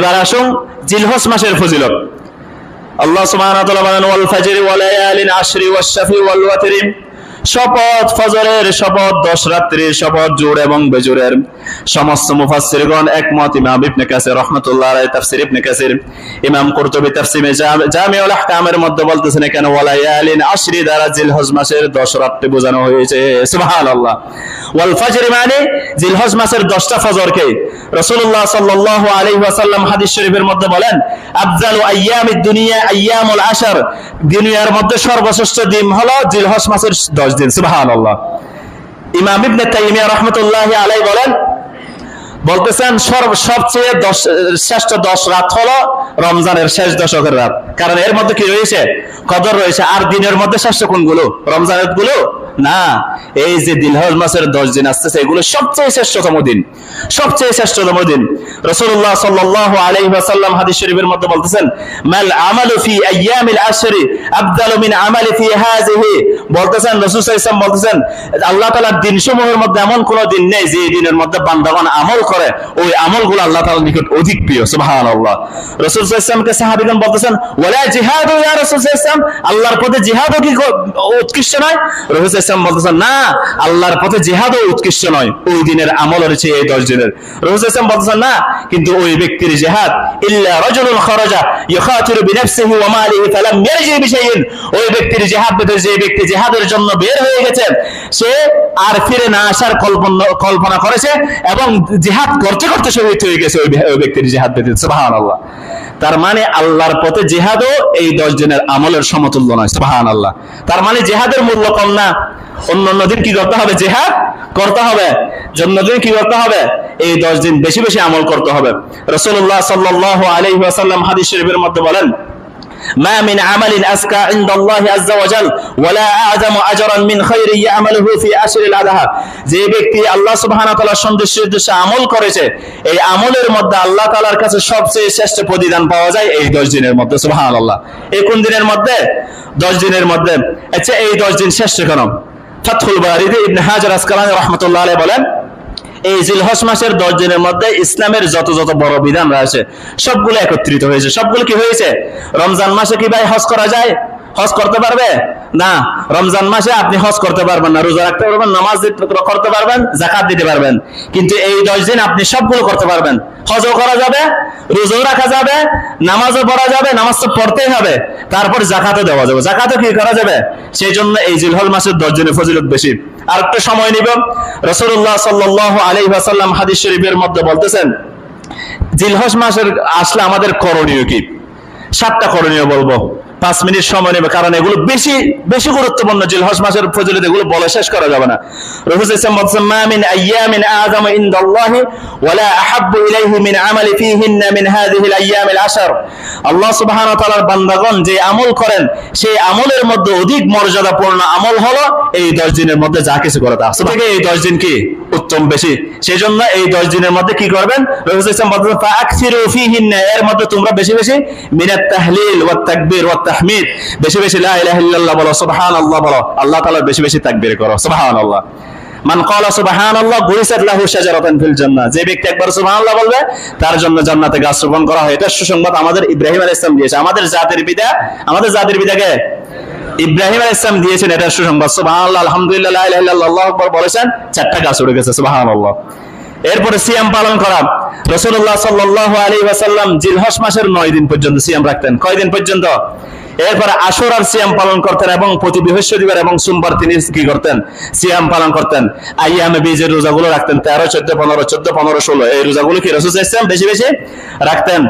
এবার আসুন জিলহস মাসের ফজিলত। আল্লাহ সুবহানাহু ওয়া তাআলা বলেন, ওয়াল ফাজরি ওয়া লায়ালিন আশরি ওয়াশ শাফি ওয়াল ওয়াতরি শপথ ফজরের শপথ, দশ রাত্রির শপথ, জোর এবং বেজুরের। সমস্ত মুফাসসিরগণ একমত, ইমাম ইবনে কাসির রাহমাতুল্লাহ আলাইহি তাফসীর ইবনে কাসির। ইমাম কুরতুবী তাফসীরে জামিউল আহকামের মধ্যে বলতেছেন এখানে ওয়ালায়ালিন আশরি দ্বারা জিলহজ মাসের দশ রাত্রি বোঝানো হয়েছে। সুবহানাল্লাহ। ওয়াল ফাজরি মানে জিলহজ মাসের দশটা ফজরকে। রাসূলুল্লাহ সাল্লাল্লাহু আলাইহি ওয়াসাল্লাম হাদিস শরীফের মধ্যে বলেন, আফজালু আইয়ামিদ দুনিয়া আইয়ামুল আশর। দুনিয়ার মধ্যে সর্বশ্রেষ্ঠ দিন হলো জিলহজ মাসের 10 দিন, সুবহানাল্লাহ। ইমাম ইবনে তাইমিয়া রহমতুল্লাহ আলাই বলেন, বলতেছেন, সর্ব সবচেয়ে দশ শ্রেষ্ঠ দশ রাত হলো রমজানের শেষ দশকের রাত। কারণ এর মধ্যে কি রয়েছে? কদর রয়েছে। আর দিনের মধ্যে শ্রেষ্ঠ কোনগুলো? রমজানেরগুলো না, এই যে দিলহজ মাসের দশ দিন আসতেছে, এগুলো সবচেয়ে শ্রেষ্ঠতম দিন। সবচেয়ে শ্রেষ্ঠতম দিন। রসুল্লাহ সাল্লাহ আলাইহি ওয়াসাল্লাম হাদিস শরীফের মধ্যে বলতেছেন, মাল আমালু ফি আইয়ামিল আশরি আফদালু মিন আমালি ফি হাযিহি? বলতেছেন, রাসূল সাল্লাল্লাহু বলতেছেন, আল্লাহ তাআলার দিন সমূহের মধ্যে এমন কোন দিন নেই যে দিনের মধ্যে বান্দাগণ আমল করে। ওই আমলগুলো আল্লাহ তাআলার নিকট অধিক প্রিয়, সুবহানাল্লাহ। রাসূল সাল্লাল্লাহু সাহাবীগণ বলতেছেন, ওয়ালা জিহাদু ইয়া রাসূল সাল্লাল্লাহু আল্লাহর পথে জিহাদও কি উৎকৃষ্ট নয়? রাসূল সাল্লাল্লাহু বলতেছেন, না, আল্লাহর পথে জিহাদও উৎকৃষ্ট নয়। ওই দিনের আমল হচ্ছে এই 10 দিনের। রাসূল সাল্লাল্লাহু বলতেছেন, না, কিন্তু ওই ব্যক্তির জিহাদ জিহাদ সে আর ফিরে না আসার কল্পনা কল্পনা করেছে এবং জিহাদ করতে করতে শহীদ হয়ে গেছে ওই ব্যক্তির জিহাদ বেঁধে সুবহানাল্লাহ। তার মানে আল্লাহর পথে জেহাদও এই দশ জনের আমলের সমতুল্য নয়, সুবহানাল্লাহ। তার মানে জেহাদের মূল্য কম না। অন্য দিন কি করতে হবে? জেহাদ করতে হবে। জন্মদিন কি করতে হবে? এই দশ দিন বেশি বেশি আমল করতে হবে। রসুল্লাহ সাল্লাহ আলহি আসাল্লাম হাদিস শরীফের মধ্যে বলেন ما من عمل أزكى عند الله عز وجل ولا أعظم أجرا من خير يعمله في عشر الأضحى যে ব্যক্তি আল্লাহ সুবহানাহু ওয়া তাআলার সন্তুষ্টির উদ্দেশ্যে আমল করেছে এই আমলের মধ্যে আল্লাহ তাআলার কাছে সবচেয়ে শ্রেষ্ঠ প্রতিদান পাওয়া যায় এই 10 দিনের মধ্যে সুবহানাল্লাহ এই কোন দিনের মধ্যে 10 দিনের মধ্যে আচ্ছা এই 10 দিন শ্রেষ্ঠ কেন ফাতহুল বারিতে ইবনে হাজার আসকালানি রাহমাতুল্লাহ আলাইহি বলেন এই জিলহজ মাসের দশ দিনের মধ্যে ইসলামের যত যত বড় বিধান রয়েছে, সবগুলো একত্রিত হয়েছে। সবগুলো কি হয়েছে? রমজান মাসে কি ভাই হজ করা যায়? হজ করতে পারবে? না, রমজান মাসে আপনি হজ করতে পারবেন না, রোজা রাখতে পারবেন, নামাজ করতে পারবেন জাকাত দিতে পারবেন। কিন্তু এই দশ দিন আপনি সবগুলো করতে পারবেন। হজও করা যাবে, রোজাও রাখা যাবে, নামাজও পড়া যাবে, নামাজ তো পড়তেই হবে। তারপর জাকাতও দেওয়া যাবে। জাকাতও কি করা যাবে? সেই জন্য এই জিলহল মাসের দশ দিনের ফজিলত বেশি। আর একটু সময় নিব। রসুল্লাহ সাল্লাহ আলি ওয়াসাল্লাম হাদিস শরীফের মধ্যে বলতেছেন জিলহস মাসের আসলে আমাদের করণীয় কি? সাতটা করণীয় বলব। পাঁচ মিনিট সময় নেবে, কারণ এগুলো বেশি বেশি গুরুত্বপূর্ণ জিলহজ মাসের ফজিলত, এগুলো বলে শেষ করা যাবে না। রসুল ইসলাম বলছেন, মা মিন আইয়ামিন আযাম ইনদাল্লাহি ওয়ালা আহাব্বু ইলাইহি মিন আমালি ফীহিন্না মিন হাযিহিল আইয়ামিল আশর। আল্লাহ সুবহানাহু ওয়া তাআলার বান্দাগণ যে আমল করেন, সেই আমলের মধ্যে অধিক মর্যাদাপূর্ণ আমল হলো এই 10 দিনের মধ্যে যা কিছু করা। আছে থেকে এই 10 দিন কি? উত্তম বেশি। সেই জন্য এই 10 দিনের মধ্যে কি করবেন? এর মধ্যে তোমরা বেশি বেশি মিনাত তাহলিল ওয়াত তাকবীর ওয়াত তাহমিদ। বেশি বেশি লা ইলাহা ইল্লাল্লাহ বলো, সুবহানাল্লাহ বলো। আল্লাহ তাআলার বেশি বেশি তাকবীর করো, সুবহানাল্লাহ। আমাদের ইব্রাহিম দিয়েছে। আমাদের জাতির পিতা, আমাদের জাতির পিতাকে ইব্রাহিম দিয়েছেন, এটা সুসংবাদ। বলেছেন, চারটা গাছ উড়ে গেছে এরপরে সিয়াম পালন করা। রসুল্লাহ সাল্লাহ আলী ওয়াসাল্লাম মাসের নয় দিন পর্যন্ত সিয়াম রাখতেন। কয়দিন পর্যন্ত? এরপরে আসরার সিয়াম পালন করতেন এবং প্রতি বৃহস্পতিবার এবং সোমবার তিনি কি করতেন? সিয়াম পালন করতেন। আইয়ামে বীজের রোজাগুলো রাখতেন। তেরো, চোদ্দ, পনেরো চোদ্দ, পনেরো, ষোলো। এই রোজাগুলো কি রসুল ইসলাম বেশি বেশি রাখতেন?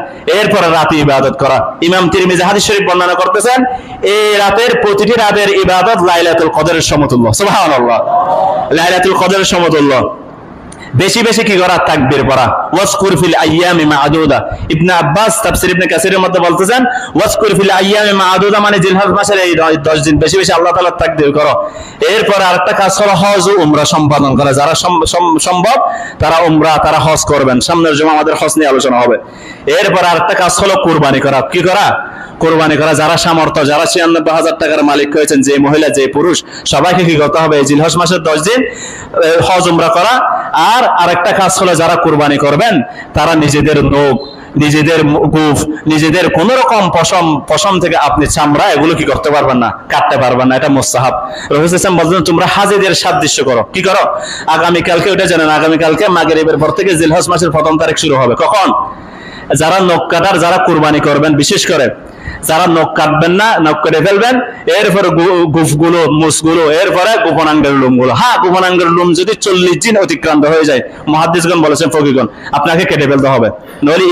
এরপরে রাতে ইবাদত করা। ইমাম তিরমিজি হাদিস শরীফ বর্ণনা করতেছেন, এই রাতের প্রতিটি রাতের ইবাদত লাইলাতুল কদরের সমতুল্য। সুবহানাল্লাহ। লাইলাতুল কদরের সমতুল্য। বেশি বেশি কি করা তাকবীর পড়া? ওয়াসকুর ফিল আইয়ামি মাআদুদা ইবনে আব্বাস তাফসীর ইবনে কাসিরের মধ্যে বলতেছেন ওয়াসকুর ফিল আইয়ামি মাআদুদা মানে জিলহজ মাসের এই 10 দিন। বেশি বেশি আল্লাহ তাআলার তাকবীর করো। এরপর আরেকটা কাজ হলো হজ ও উমরা সম্পাদন করা। যারা সম্ভব, তারা উমরা, তারা হজ করবেন। সামনের জমা আমাদের হজ নিয়ে আলোচনা হবে। এরপর আরেকটা কাজ হলো কুরবানি করা। কি করা? কোরবানি করা, যারা সামর্থ্য, যারা ছিয়ানব্বই হাজার টাকার মালিক হয়েছেন, যে মহিলা, যে পুরুষ, সবাইকে কি করতে হবে? জিলহস মাসের দশ দিন হজ উমরা করা। আর আরেকটা কাজ হলো, যারা কোরবানি করবেন, তারা নিজেদের নখ, নিজেদের গুফ, নিজেদের কোন রকম পশম পশম থেকে আপনি চামড়া, এগুলো কি করতে পারবেন না? কাটতে পারবেন না, এটা মোস্তাহাব। রফিস ইসলাম বলছেন তোমরা হাজিদের সাদৃশ্য করো। কি করো? আগামীকালকে ওটা জানেন, আগামীকালকে মাগরিবের পর থেকে জিলহস মাসের প্রথম তারিখ শুরু হবে। কখন? যারা নখ কাটার, যারা কোরবানি করবেন, বিশেষ করে যারা নখ কাটবেন না, নখ কেটে ফেলবেন, এরপরে গুফগুলো, মুসগুলো, এরপরে গোপনাঙ্গের লুমগুলো। হ্যাঁ গোপনাঙ্গের লুম যদি চল্লিশ দিন অতিক্রান্ত হয়ে যায় মহাদিসগণ বলেছেন, ফকিগণ, আপনাকে কেটে ফেলতে হবে। নইলে